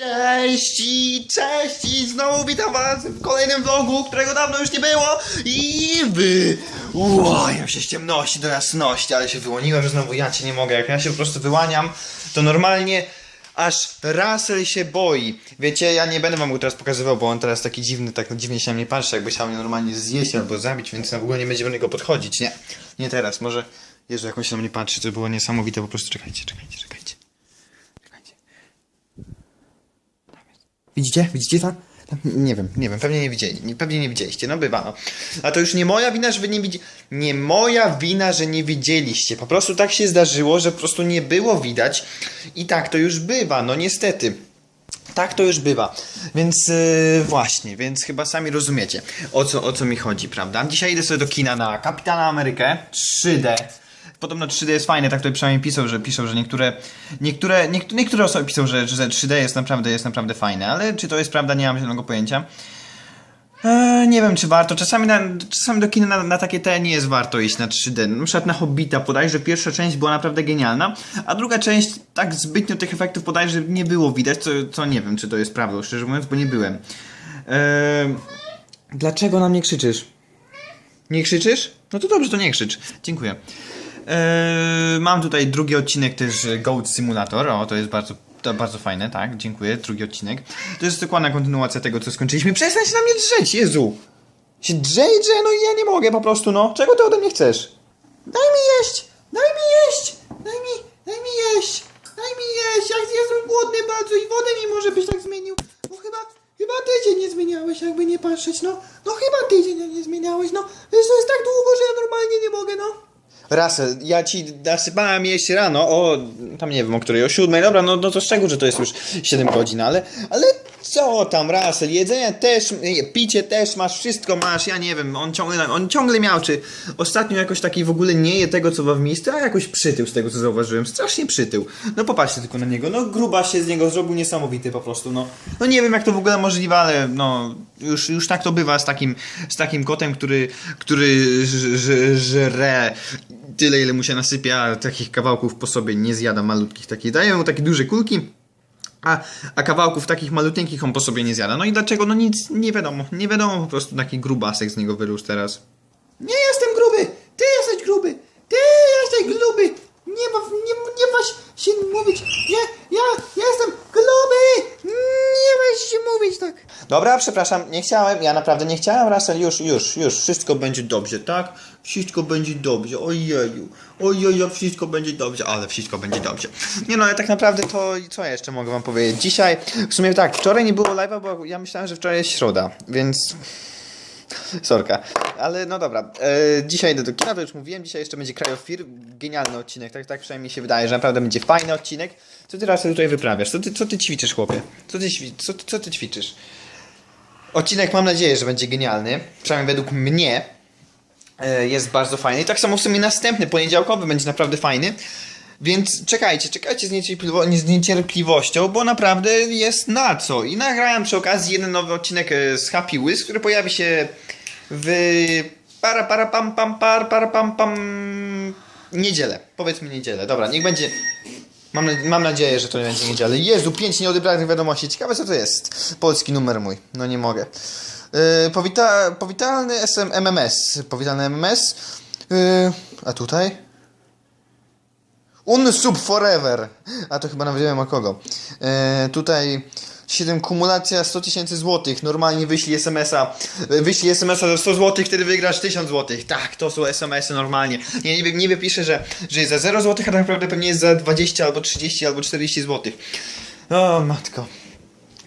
Cześć i cześć i znowu witam was w kolejnym vlogu, którego dawno już nie było i wy... Łoję się z ciemności do jasności, ale się wyłoniłem, że znowu ja cię nie mogę, jak ja się po prostu wyłaniam, to normalnie aż Russell się boi. Wiecie, ja nie będę wam go teraz pokazywał, bo on teraz taki dziwny, tak dziwnie się na mnie patrzy, jakby chciał mnie normalnie zjeść albo zabić, więc w ogóle nie będzie do niego podchodzić, nie. Nie teraz, może... Jezu, jak on się na mnie patrzy, to było niesamowite, po prostu czekajcie, czekajcie. Czekajcie. Widzicie? Widzicie to? Tam- Nie wiem, nie wiem, pewnie nie widzieli, nie- pewnie nie widzieliście, no bywa, no. A to już nie moja wina, że wy nie widzieliście, nie moja wina, że nie widzieliście, po prostu tak się zdarzyło, że po prostu nie było widać i tak to już bywa, no niestety. Tak to już bywa. Więc yy, właśnie, więc chyba sami rozumiecie o co, o co mi chodzi, prawda? Dzisiaj idę sobie do kina na Kapitana Amerykę 3D. Podobno 3D jest fajne, tak tutaj przynajmniej pisał, że piszą, że niektóre, niektóre, niektóre, niektóre osoby piszą, że, że 3D jest naprawdę, jest naprawdę fajne, ale czy to jest prawda, nie mam zielonego pojęcia. Eee, nie wiem, czy warto. Czasami, na, czasami do kina na, na takie te nie jest warto iść na 3D. Na przykład na Hobbita podajże pierwsza część była naprawdę genialna, a druga część tak zbytnio tych efektów podajże nie było widać, co, co nie wiem, czy to jest prawdą, szczerze mówiąc, bo nie byłem. Eee, dlaczego na mnie krzyczysz? Nie krzyczysz? No to dobrze, to nie krzycz. Dziękuję. Eee, mam tutaj drugi odcinek też e, Goat Simulator. O, to jest bardzo, to bardzo fajne, tak, dziękuję. Drugi odcinek. To jest dokładna kontynuacja tego, co skończyliśmy. Przestań się na mnie drzeć, Jezu! Się drzej, drzej, no i ja nie mogę po prostu, no. Czego ty ode mnie chcesz? Daj mi jeść! Daj mi jeść! Daj mi, daj mi jeść! Daj mi jeść! Jak jestem głodny bardzo i wodę mi może byś tak zmienił. Bo chyba, chyba tydzień nie zmieniałeś, jakby nie patrzeć, no. No chyba tydzień nie zmieniałeś, no. Wiesz, to jest tak długo, że ja normalnie nie mogę, no. Rasel, ja ci nasypałem jeść rano, o, tam nie wiem o której, o siódmej, dobra, no, no to szczegół, że to jest już 7 godzin, ale, ale co tam, Rasel, jedzenie też, picie też masz, wszystko masz, ja nie wiem, on ciągle, on ciągle miał, czy ostatnio jakoś taki w ogóle nie je tego, co ma w miejscu, a jakoś przytył z tego, co zauważyłem, strasznie przytył. No popatrzcie tylko na niego, no gruba się z niego zrobił niesamowity po prostu, no. No nie wiem, jak to w ogóle możliwe, ale no, już, już tak to bywa z takim, z takim kotem, który, który żre tyle, ile mu się nasypia, takich kawałków po sobie nie zjada malutkich takich. Dają mu takie duże kulki, a, a kawałków takich malutieńkich on po sobie nie zjada. No i dlaczego? No nic, nie wiadomo. Nie wiadomo, po prostu taki grubasek z niego wyrósł teraz. Nie jestem gruby! Ty jesteś gruby! Ty jesteś gruby! Nie ma, nie, nie masz się mówić! Nie, ja, ja jestem gruby! Nie masz się mówić tak! Dobra, przepraszam, nie chciałem, ja naprawdę nie chciałem, Russell, już, już, już, wszystko będzie dobrze, tak? Wszystko będzie dobrze, ojeju, ojeju, wszystko będzie dobrze, ale wszystko będzie dobrze. Nie no, ale tak naprawdę to, co ja jeszcze mogę wam powiedzieć? Dzisiaj, w sumie tak, wczoraj nie było live'a, bo ja myślałem, że wczoraj jest środa, więc... Sorka, ale no dobra. E, dzisiaj idę do kina, to już mówiłem. Dzisiaj jeszcze będzie Fear. Genialny odcinek, tak, tak przynajmniej się wydaje, że naprawdę będzie fajny odcinek. Co ty teraz tutaj wyprawiasz? Co ty, co ty ćwiczysz, chłopie? Co ty, co, co ty ćwiczysz? Odcinek mam nadzieję, że będzie genialny. Przynajmniej według mnie e, jest bardzo fajny. I tak samo w sumie następny, poniedziałkowy będzie naprawdę fajny. Więc czekajcie, czekajcie z, niecierpliwo- z niecierpliwością, bo naprawdę jest na co. I nagrałem przy okazji jeden nowy odcinek e, z Happy Wheels, który pojawi się w para para pam pam par para pam pam niedzielę. Powiedzmy niedzielę. Dobra, niech będzie. Mam, mam nadzieję, że to nie będzie niedzielę. Jezu, pięć nieodebranych wiadomości. Ciekawe co to jest. Polski numer mój. No nie mogę. Yy, powita powitalny SM MMS. Powitalny MMS. Yy, a tutaj? Unsub Forever. A to chyba nawet wiem o kogo. E, tutaj 7 kumulacja 100 tysięcy złotych. Normalnie wyślij SMS-a. Wyślij SMS-a za 100 złotych, wtedy wygrasz 1000 złotych. Tak, to są SMS-y normalnie. Nie, nie, nie pisze, że, że jest za 0 złotych, a tak naprawdę pewnie jest za 20 albo 30 albo 40 złotych. O matko.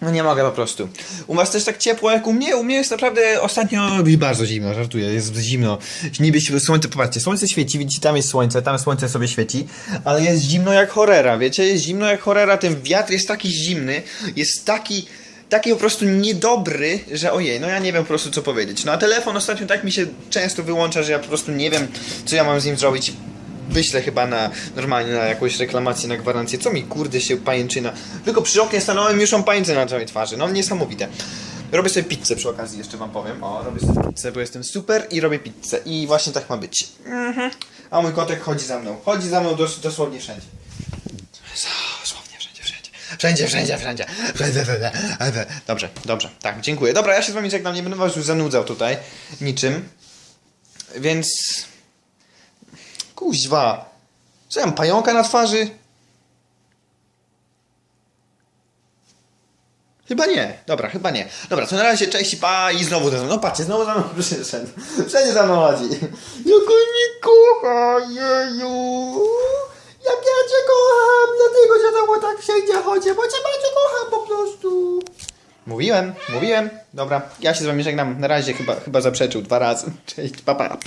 No nie mogę po prostu. U was też tak ciepło jak u mnie? U mnie jest naprawdę ostatnio bardzo zimno, żartuję, jest zimno. Niby się- słońce, popatrzcie, słońce świeci, widzicie, tam jest słońce, tam słońce sobie świeci, ale jest zimno jak chorera, wiecie, jest zimno jak chorera, ten wiatr jest taki zimny, jest taki, taki po prostu niedobry, że ojej, no ja nie wiem po prostu co powiedzieć. No a telefon ostatnio tak mi się często wyłącza, że ja po prostu nie wiem, co ja mam z nim zrobić. Wyślę chyba na normalnie na jakąś reklamację, na gwarancję. Co mi kurde się pajęczyna. Tylko przy oknie stanąłem już mam pajęczynę na całej twarzy. No niesamowite. Robię sobie pizzę przy okazji, jeszcze wam powiem. O, robię sobie pizzę, bo jestem super i robię pizzę. I właśnie tak ma być. Mhm. A mój kotek chodzi za mną. Chodzi za mną dos dosłownie wszędzie. Dosłownie wszędzie, wszędzie. Wszędzie, wszędzie, wszędzie. Wszędzie, wszędzie. Dobrze, dobrze. Tak, dziękuję. Dobra, ja się z wami żegnam, nie będę was już zanudzał tutaj niczym. Więc... Kuźwa. Co ja mam, pająka na twarzy? Chyba nie. Dobra, chyba nie. Dobra, to na razie cześć i pa i znowu ten. No patrzcie, znowu za mną przyszedł. Wszędzie za mną chodzi. Jak on mnie kocha, jeju. Ja cię kocham, dlatego że znowu tak wszędzie chodzę, bo cię bardzo kocham po prostu. Mówiłem, mówiłem. Dobra, ja się z wami żegnam. Na razie chyba, chyba zaprzeczył dwa razy. Cześć, papa. Pa.